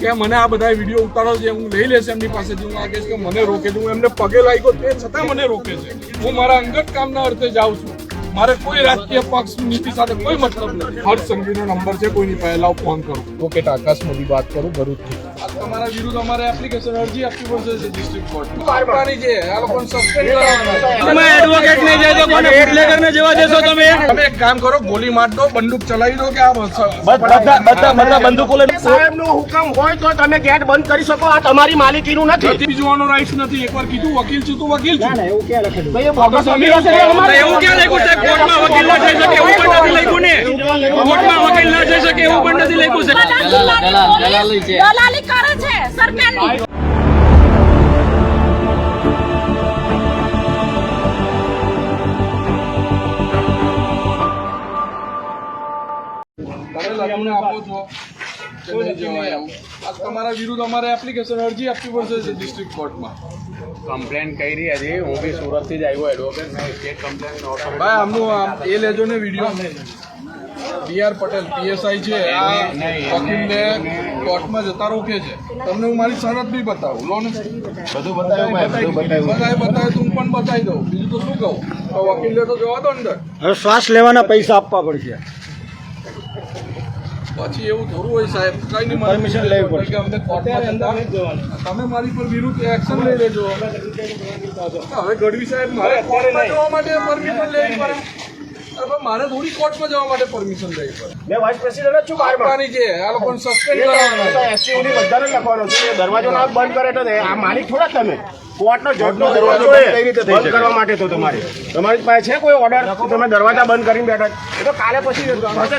કે મને આ બધા વીડિયો ઉતારો છે હું લઈ લેશે એમની પાસેથી હું આ કહીશ કે મને રોકે છે હું એમને પગે લાગ્યો તે છતાં મને રોકે છે. હું મારા અંગત કામના અર્થે જાઉં છું. મારે કોઈ રાજકીય પક્ષ નીતિ સાથે કોઈ મતલબ નથી. હર્ષ સંઘવીનો નંબર છે કોઈની પહેલા ફોન કરું. ઓકે આકાશ મોદી વાત કરું ભરૂચથી. તમારા વિરુદ્ધ અમારે એપ્લિકેશન અરજી આપવી પડશે ડિસ્ટ્રિક્ટ કોર્ટ પાડવાની છે આ લોકોને સસ્પેન્ડ કરવાના તમે એડવોકેટ ને જઈ દો કોને બુટલેગર જવા દેશો તમે. તમે એક કામ કરો ગોલી માર દો બંદૂક ચલાવી દો કે આ બધા બધા બધા બંદૂકો લઈને સાહેબ નો હુકમ હોય તો તમે ગેટ બંધ કરી શકો આ તમારી માલિકીનું નથી. નથી જોવાનો રાઈટ નથી. એકવાર કીધું વકીલ છું તું વકીલ છું. ભાઈ, એ બોગસ અમીર છે, એવું ક્યાં લખ્યું છે? કોર્ટમાં વકીલ ના થઈ શકે એવું પણ નથી લખ્યું ને. કોર્ટમાં વકીલ ના થઈ શકે એવું પણ નથી લખ્યું છે. દલાલી કરે છે સરકારની. અમને આપો છો તમારા વિરુદ્ધ અમારે એપ્લિકેશન અરજી આપવી પડશે ડિસ્ટ્રિક્ટ કોર્ટમાં કમ્પ્લેન કરી હતી હું બી સુરતથી જ આવ્યો એડવોકેટ મેં સ્ટેટ કમ્પ્લેન ભાઈ આમનું આમ એ લેજો ને video. B R Patel PSI છે આ વકીલને કોર્ટમાં જતા રોકે છે. તમને હું મારી સરહદ બી બતાવું લો ને. બધું બતાવ્યું. તો હું પણ બતાવી દઉં. બીજું તો શું કહું? તો વકીલને તો જવા દો અંદર. હવે શ્વાસ લેવાના પૈસા આપવા પડશે. પછી એવું થોડું હોય સાહેબ કઈ નહીં મારે Permission લેવી પડશે. કે અમને કોર્ટમાં જતા- તમે મારી પર વિરુદ્ધ એક્શન લઈ લેજો. હવે ગઢવી સાહેબ મારે કોર્ટમાં જવા માટે પરમિશન લેવી પડે. હવે મારે થોડી કોર્ટમાં જવા માટે પરમિશન લેવી પડે મેં વાઇસ પ્રેસિડેન્ટ છું બારમાં. છે આ લોકોને સસ્પેન્ડ કરવાના SCOD બધાને લખવાનો છે. દરવાજો ના બંધ કરે તો આ માલિક થોડા તમે કોર્ટનો જજનો દરવાજો એ બંધ કરવા માટે તો તમારે. તમારી પાસે છે કોઈ ઓર્ડર કે તમે દરવાજા બંધ કરીને બેઠા. એ તો કાલે પછી થશે થશે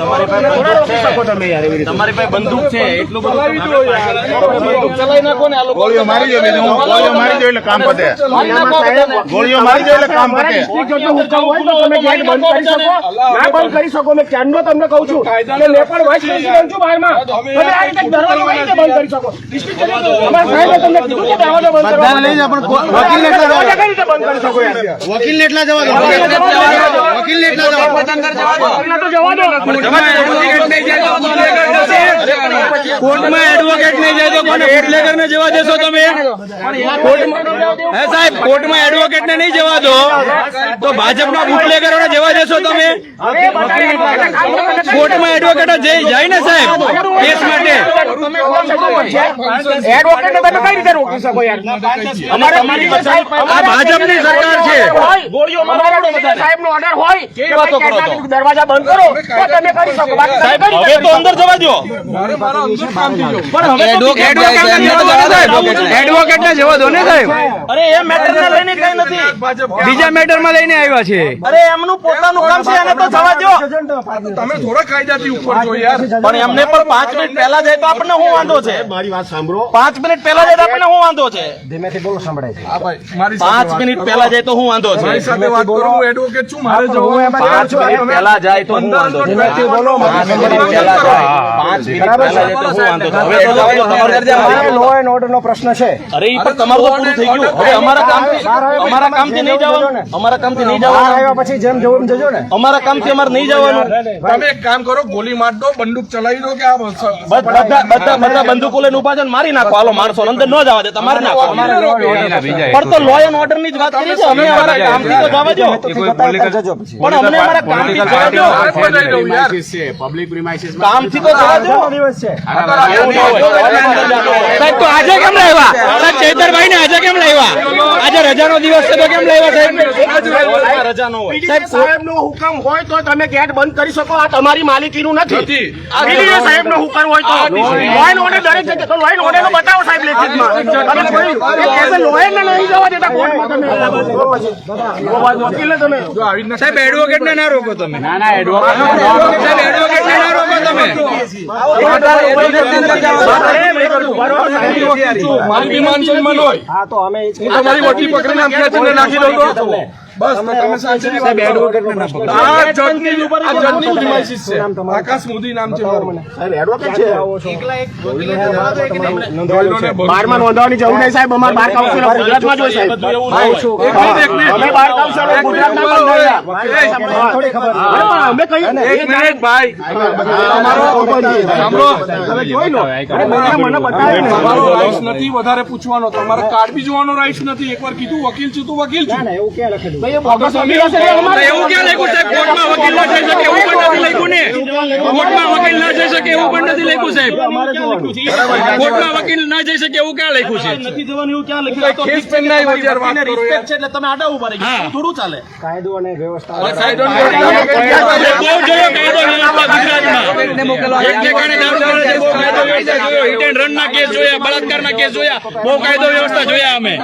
તમારી પાસે થોડા રોકી શકો તમે યાર એવી રીતે. તમારી પાસે બંદૂક છે એટલું ચલાવી દો યાર. બંદૂક ચલાવી નાખો ને આ લોકો ગોળીઓ મારી દો હું ગોળીઓ મારી દો એટલે કામ પતે. ગોળીઓ મારી દો એટલે કામ પતે. તમે ગેટ બંધ કરી શકો. ના. બંધ કરી શકો મેં ક્યારનો તમને કહું છું. કે લેપર વાઇસ પ્રેસિડેન્ટ છું. બહારમાં. તમે આ રીતે દરવાજો બંધ કરી શકો? ડિસ્ટ્રિક્ટ અમારા તમને કીધું કે દરવાજો બંધ કરવાનો. લઈ જા પણ વકીલ બંધ વકીલ ને એટલા જવા દો. વકીલ ને એટલા જવા દો. વકીલને તો જવા દો. કોર્ટમાં એડવોકેટ નહીં જાય તો કોને બુટલેગર ને જવા દેશો તમે? હે સાહેબ. કોર્ટમાં એડવોકેટ ને નહીં જવા દો. તો ભાજપના બુટલેગરો ને જવા દેશો તમે? કોર્ટમાં એડવોકેટ જઈ જાય ને સાહેબ કેસ માટે. એડવોકેટને તમે કઈ રીતે રોકી શકો યાર? અમારે આ ભાજપની સરકાર છે. ઓર્ડર હોય દરવાજા બંધ કરો તો તમે કરી શકો. સાહેબ હવે તો અંદર જવા દો. મારે મારા અંદર કામથી જવું પણ હવે તો એડવોકેટ ને જવા દો ને સાહેબ અરે એ મેટર ને લઈને કઈ નથી. બીજા મેટરમાં લઈને આવ્યા છે. અરે એમનું પોતાનું કામ છે એને તો જવા દો તમે થોડા કાયદાથી ઉપર છો યાર. પણ એમને પણ પાંચ મિનિટ પહેલા જાય તો આપણને શું વાંધો છે? મારી વાત સાંભળો. પાંચ મિનિટ પહેલા જાય તો આપણને શું વાંધો છે? ધીમેથી બોલો સંભળાય છે. હા ભાઈ મારી પાંચ મિનિટ પહેલા જાય તો શું વાંધો છે? મારી સાથે વાત કરો હું એડવોકેટ છું મારે હું જવું પાંચ મિનિટ પહેલા જાય તો શું વાંધો છે? બોલો પાંચ મિનિટ પહેલા જાય. પાંચ મિનિટ પહેલા જાય તો વાંધો છે હવે તો તમારે ઘરે લો એન્ડ ઓર્ડર નો પ્રશ્ન છે. અરે ઈ પણ તમારું તો પૂરું થઈ ગયું. હવે અમારા નહીં જવાનું. અમારા નહીં જવાનું. આવ્યા પછી જેમ જવું જજો ને. અમારા કામથી અમારે નહીં જવાનું. તમે એક કામ કરો ગોલી માર દો બંદૂક ચલાવી દો કે આ બધા બધા બધા બંદૂકો લઈને ઊભા છે મારી નાખો. હાલો માણસો અંદર ન જવા દે તમારે નાખો. પણ તો લો એન્ડ ઓર્ડરની જ વાત કરી છે. અમે અમારા કામથી તો જવા દો. પણ અમને અમારા કામથી જવા દો. પબ્લિક પ્રિમાઇસિસ કામ યાર છે? પબ્લિક પ્રિમાઇસીસ કામથી તો જવા દો. દિવસ છે. સાહેબ તો આજે કેમ લાવ્યા સાહેબ ચૈતરભાઈ ને આજે કેમ લાવ્યા આજે રજાનો દિવસ છે તો કેમ લાવ્યા સાહેબ? સાહેબ નો હુકમ હોય તો તમે ગેટ બંધ કરી શકો આ તમારી માલિકીનું નથી. નથી. સાહેબ નો હુકમ હોય તો. લોઈન ઓર્ડર દરેક જગ્યાએ લોઈન ઓર્ડર બતાવો સાહેબ લેખિતમાં. લોયર ને નહીં જવા દેતા કોર્ટમાં તમે તમે. જો આવી રીતના સાહેબ એડવોકેટ ને ના રોકો તમે. ના ના એડવોકેટ સાહેબ એડવોકેટ ને ના રોકો તમે. મારી બી માન હોય. હા તો અમે હું તમારી ચાકી પકડીને આમ ખેંચીને નાખી દઉં તો? બસ તમે સાચી વાત કરો. આ જજની આ જજની ઉજમાઈશી છે. આકાશ મોદી નામ છે મારું. સાહેબ એડવોકેટ છે? નોંધાયેલું છે. બારમાં નોંધાવવાની જરૂર નહીં સાહેબ અમારે બાર કાઉન્સિલર ગુજરાતમાં જ હોય. સાહેબ એક મિનિટ, એક મિનિટ. અમે બાર કાઉન્સિલર ગુજરાતના બંધાયેલા. અરે પણ અમે કઈ એક મિનિટ ભાઈ. તમારો સાંભળો. મને બતાવ્યું તમારો રાઈટ્સ નથી વધારે પૂછવાનો. તમારે કાર્ડ બી જોવાનો રાઈટ્સ નથી. એકવાર કીધું વકીલ છું તું વકીલ છું ના એવું ક્યાં હશે તો તો અમારે એવું ક્યાં લખ્યું સાહેબ કોર્ટમાં વકીલ ના જઈ શકે એવું પણ નથી લખ્યું ને? કોર્ટમાં વકીલ ના જઈ શકે એવું પણ નથી લખ્યું સાહેબ. કોર્ટમાં વકીલ ના જઈ શકે એવું ક્યાં લખ્યું છે? કેસ પેન ના આવ્યો જ્યારે વાત કરો યાર. કાયદો અને વ્યવસ્થા કાયદો ને બહુ જોયો કાયદો વ્યવસ્થા. ગુજરાતમાં. એક ઠેકાણે દારૂ મળે છે, બહુ કાયદો વ્યવસ્થા જોયો. હિટ એન્ડ કેસ જોયા બળાત્કારના કેસ જોયા. બહુ કાયદો વ્યવસ્થા જોયા અમે.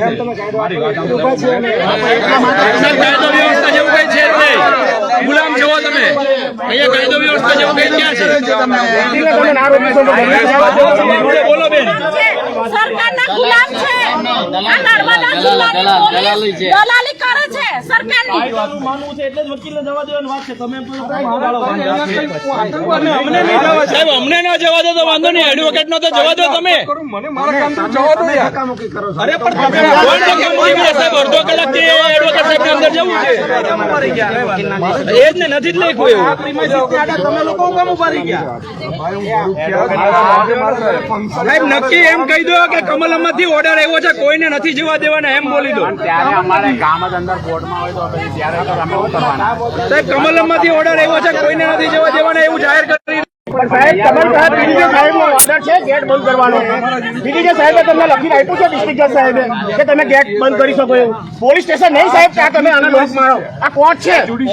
સાહેબ, છે ગુલામ છો તમે અહીંયા કાયદો વ્યવસ્થા જેવું કઈ ક્યાં છે. તમે ના સરકારના છે છે સાહેબ અમને ના જવા દો તો વાંધો નહીં એડવોકેટ નો તો જવા દો તમે મને મારા કામ તો જવા દો યાર ધક્કામુક્કી કરો છો કોણ તો કામ કરી રહ્યા સાહેબ અડધો કલાકથી એડવોકેટ સાહેબ અંદર જવું છે એ જ ને નથી જ લખ્યું એવું સાહેબ નક્કી એમ કહી દો કે કમલમમાંથી ઓર્ડર આવ્યો છે કોઈને નથી જીવા દેવાના એમ બોલી દો. ત્યારે અમારે ગામ જ અંદર કોર્ટમાં હોય તો પછી ત્યારે તો અમે શું કરવાના. સાહેબ કમલમમાંથી ઓર્ડર આવ્યો છે કોઈને નથી જવા દેવાના એવું જાહેર કરી સાહેબ તમારી પાસે પીડીજે સાહેબનો ઓર્ડર છે ગેટ બંધ કરવાનો પીડીજે સાહેબે તમને લખીને આપ્યું છે ડિસ્ટ્રિક્ટ જજ સાહેબે કે તમે ગેટ બંધ કરી શકો એવું. પોલીસ સ્ટેશન નહીં સાહેબ ત્યાં તમે આને લોક મારો. આ કોર્ટ છે. પોલીસ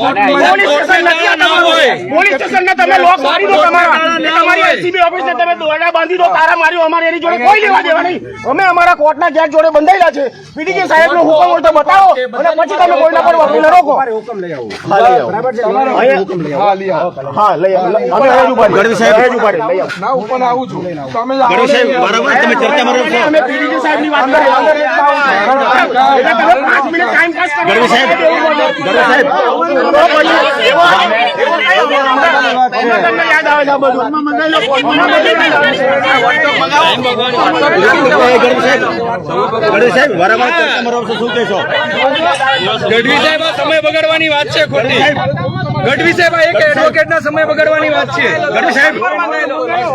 સ્ટેશન નથી આ તમારું. પોલીસ સ્ટેશનને તમે લોક મારી દો તમારા. તમારી એલસીબી ઓફિસને તમે દોરડા બાંધી દો તારા માર્યો અમારે એની જોડે કોઈ લેવા દેવા નહીં. અમે અમારા કોર્ટના ગેટ જોડે બંધાયેલા છે. પીડીજે સાહેબનો હુકમ હોય તો બતાવો અને પછી તમે કોઈના પર વકીલને રોકો. હુકમ લઈ આવો. હા લઈ આવો. બરાબર છે? અહીંયા- હા લઈ આવો. અમે હવે જ ઉપાડી હવે જ ઉપાડી લઈ આવો. ના ઉપર આવું છું. તમે જ આવો. તમે ચર્ચામાં રહો છો અમે પીડીજી સાહેબની વાત કરી અંદર એક એટલે તમે મિનિટ ટાઈમ પાસ કરો. ગરવી સાહેબ. આવે છે શું કહેશો? ગઢવી સાહેબ સમય બગાડવાની વાત છે ખોટી. ગઢવી સાહેબ આ એક એડવોકેટ ના સમય બગાડવાની વાત છે. ગઢવી સાહેબ.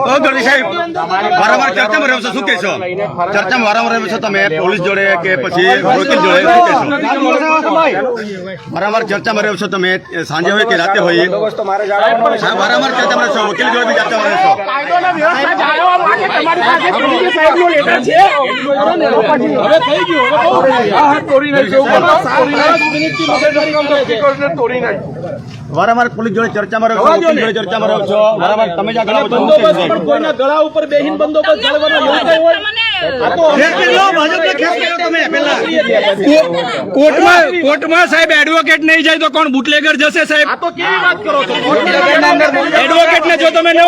ઓ ગઢવી સાહેબ વારંવાર ચર્ચામાં રહ્યો છો શું કહેશો ચર્ચામાં વારંવાર રહ્યો છો તમે પોલીસ જોડે કે પછી વકીલ જોડે શું કહેશો વારંવાર ચર્ચામાં રહ્યો છો તમે સાંજે હોય કે રાતે હોય? સાહેબ, વારંવાર ચર્ચામાં રહેશો વકીલ જોડે બી ચર્ચામાં રહેશો તોડી નાખ્યો. વારંવાર પોલીસ જોડે ચર્ચામાં રહ્યો છો જોડે ચર્ચામાં રહ્યો છો. વારંવાર તમે જ આગળ આવો છો. તમને કોર્ટમાં કોર્ટમાં સાહેબ એડવોકેટ નહીં જાય તો કોણ? બુટલેગર જશે સાહેબ. તો કેવી વાત કરો છો? એડવોકેટ ને જો તમે ન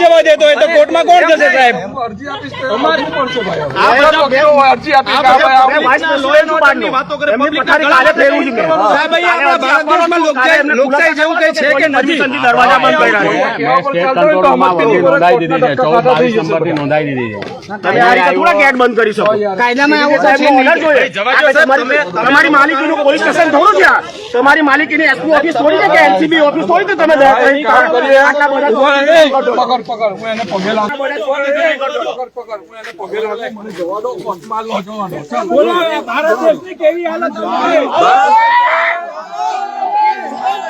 જવા દેતો હોય તો કોર્ટમાં કોણ જશે સાહેબ? અરજી આપીશ નોંધાઈ દીધી છે. થોડા ગેટ બંધ કરી શકો. કાયદામાં આવું સાહેબનો જોઈએ. તમારી તમારી માલિકીનું પોલીસ સ્ટેશન થોડું છે? તમારી માલિકીની એસપી ઓફિસ થોડી છે કે એલસીબી ઓફિસ થોડી છે તમે પકડ પકડ. હું એને પગે લાગુ પકડ પકડ હું એને પગે લાગુ મને જવા દો કોર્ટમાં લો જવાનો ચાલો. અમારી થોડી શરમ કરો તો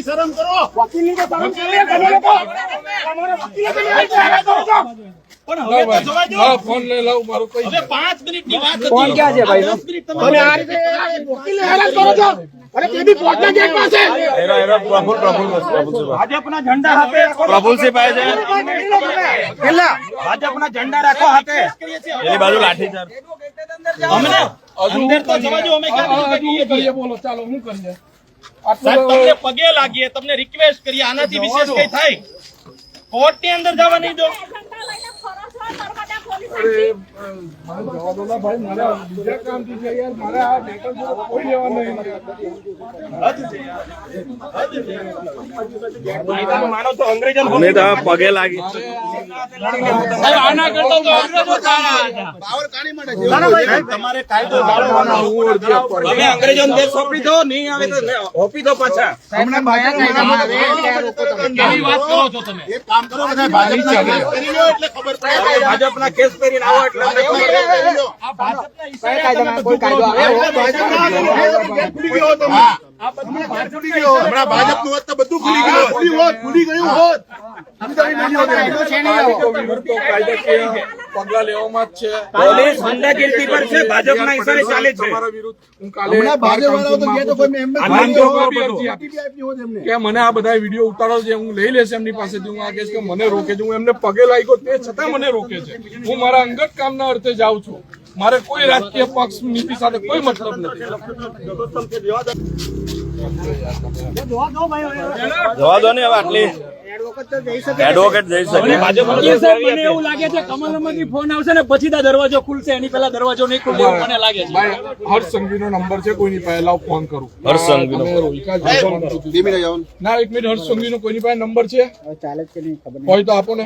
શરમ તમારે વકીલે તમે આવી હેરાન કરો છો. હા, ફોન લઈ લાવું મારું કઈ ફોન ક્યાં છે ભાઈ તમે આ રીતે વકીલને હેરાન કરો છો અને તે બી કોર્ટના ગેટ પાસે. ભાજપના ઝંડા હાથે પ્રફુલસિંહ ભાઈ છે. કેટલા ભાજપના ઝંડા રાખો હાથે. એની બાજુ લાઠી અમને અંદર તો જવા દો અમે હા, હા, હજુ શું કરીએ બોલો ચાલો શું કરીએ સાહેબ તમને પગે લાગીએ તમને રિક્વેસ્ટ કરીએ આનાથી વિશેષ કઈ થાય? કોર્ટની અંદર જવા નહીં દો. અરે, મને જવા દો ભાઈ મારે આ બીજા કામથી છે યાર મારે આ મેટર જોડે કોઈ લેવા નહીં માનો તો અંગ્રેજો અમે તો પગે લાગી. આના કરતા તો અંગ્રેજો સારા હતા. તમારે કાયદો જાળવવાનો હું અરજી તમે અંગ્રેજોને દેશ સોંપી દો નહીં આવે તો સોંપી દો પાછા. કેવી વાત કરો છો તમે? એક કામ કરો બધા ભાજપના કેસ કરી લો એટલે ખબર પડે. ભાજપના કેસ પહેરીને આવો એટલે પડે. કરી લો. હમણાં ભાજપનું હોત. તો બધું ખુલી ગયું ખુલી હોત, ખુલી ગયું હોત. તો વિરુદ્ધ તો કાયદાકીય પગલાં લેવામાં જ છે. પોલીસ ગુંડાગીરી પર છે ભાજપના ઈશારે ચાલે છે. હું કાલે બાર કાઉન્સિલમાં આનંદ જોગવા બી અરજી આપીશ. કે મને આ બધા વીડિયો ઉતારો છે હું લઈ લેશે એમની પાસેથી. હું આ કેસ કે મને રોકે છે. હું એમને પગે લાગ્યો તે છતાં મને રોકે છે. હું મારા અંગત કામના અર્થે જાઉં છું. મારે કોઈ રાજકીય પક્ષ નીતિ સાથે કોઈ મતલબ નથી. જવા દો ને હવે આટલી. એડવોકેટ જઈ શકે. મને એવું લાગે છે કમલમાંથી ફોન આવશે ને પછી દરવાજો ખુલશે. એની પહેલા દરવાજો નહીં ખુલે એવું મને લાગે છે. ભાઈ હર્ષ સંઘવીનો નંબર છે કોઈની પાસે લાવ ફોન કરું. હર્ષ સંઘવીનો. ના એક મિનિટ હર્ષ સંઘવીનો કોઈની પાસે નંબર છે? હોય તો આપો ને.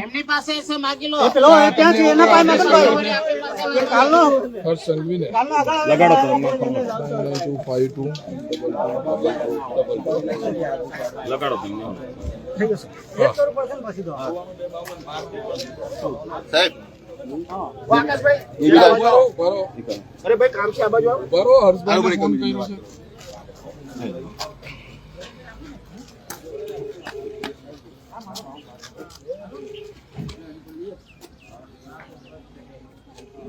હર્ષ સંઘવીને. લગાડો તો એમનો ફોન. ટુ ફાઈવ ટુ લગાડો તો એમનો. બરો બરો અરે ભાઈ કામ છે આ બાજુ આવો. બરો હર્ષભાઈ ફોન કર્યો છે.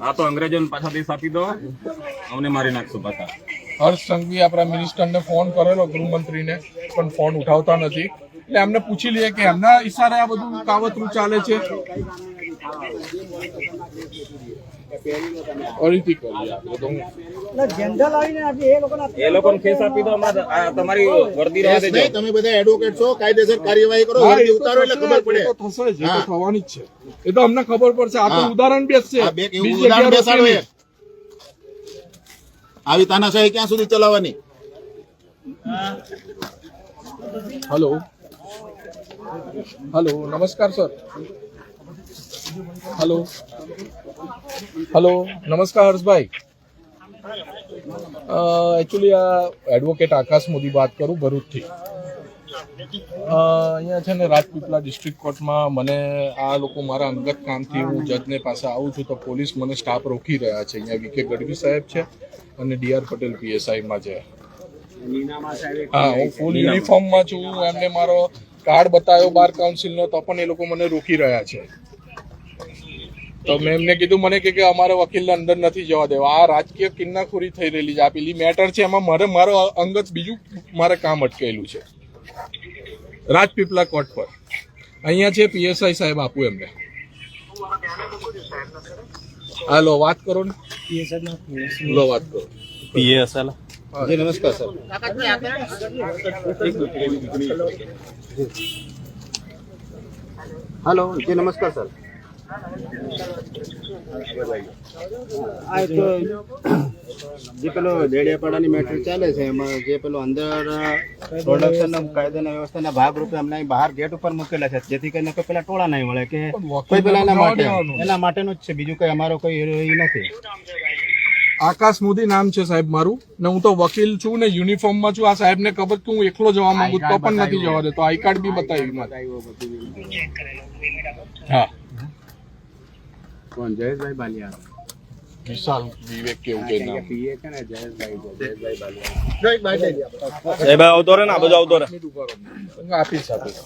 આ તો અંગ્રેજોને પાછા દેશ આપી દો. અમને મારી નાખશો પાછા. હર્ષ સંઘવી આપણા મિનિસ્ટરને ફોન કરેલો ગૃહમંત્રીને પણ ફોન ઉઠાવતા નથી. એટલે એમને પૂછી લઈએ કે એમના ઈશારે આ બધું કાવતરું ચાલે છે. ફરીથી કરીએ એ લોકોને કેસ આપી દો તમારી વર્દી રહેવા દેજો. તમે બધા એડવોકેટ છો કાયદેસર કાર્યવાહી કરો હા, એ વર્દી તો ઉતારો એટલે ખબર પડે. તો થશે જ, તો થવાની જ છે. એ તો અમને ખબર પડશે આ તો ઉદાહરણ બેસશે. આ બે એવું ઉદાહરણ બેસાડો આવી? તાનાશાહી ક્યાં સુધી ચલાવવાની? હલો હલો નમસ્કાર સર. હલો. હલો નમસ્કાર હર્ષભાઈ. એકચ્યુઅલી આ એડવોકેટ આકાશ મોદી વાત કરું ભરૂચથી. અહીંયા છે ને રાજપીપળા ડિસ્ટ્રિક્ટ કોર્ટમાં મને આ લોકો મારા અંગત કામથી હું જજને પાસે આવું છું તો પોલીસ મને સ્ટાફ રોકી રહ્યા છે. અહીંયા વીકે ગઢવી સાહેબ છે અને ડીઆર પટેલ પીએસઆઈમાં છે. હા હું ફૂલ યુનિફોર્મમાં છું. એમને મારો કાર્ડ બતાવ્યો બાર કાઉન્સિલનો તો પણ એ લોકો મને રોકી રહ્યા છે. તો મેં એમને કીધું મને કે કે અમારે વકીલને અંદર નથી જવા દેવા. આ રાજકીય કિન્નાખોરી થઈ રહેલી છે. આ પેલી મેટર છે. એમાં મારે મારો અંગત બીજું મારે કામ અટકેલું છે. રાજપીપળા કોર્ટ પર. અહીંયા છે પીએસઆઈ સાહેબ આપું એમને. હાલો વાત કરો ને. લો વાત કરો. પીએસએલ જી નમસ્કાર સર. હલો જી નમસ્કાર સર. આ એક જે પેલો દેડિયાપાડાની મેટર ચાલે છે એમાં જે પેલો અંદર પ્રોડક્શન કાયદાના વ્યવસ્થાના ભાગરૂપે અમને અહીં બહાર ગેટ ઉપર મૂકેલા છે. જેથી કરીને કોઈ પેલા ટોળા નહીં મળે કે કોઈ પેલા એના માટે. એના માટેનું જ છે. બીજું કઈ અમારો કોઈ નથી. આકાશ મોદી નામ છે સાહેબ મારું. ને હું તો વકીલ છું ને યુનિફોર્મમાં છું. આ સાહેબને ખબર કે હું એકલો જવા માંગુ તો પણ નથી જવા દેતો. આઈ કાર્ડ બી બતાવી મારે. હા. કોણ? જયેશભાઈ બાલિયા વિશાલ વિવેક કેવું કે નામ. પીએ છે ને જયેશભાઈ જયેશભાઈ બાલવા સાહેબ આવતો રહે ને આ બધો આવતો રહે. આપીશ આપીશ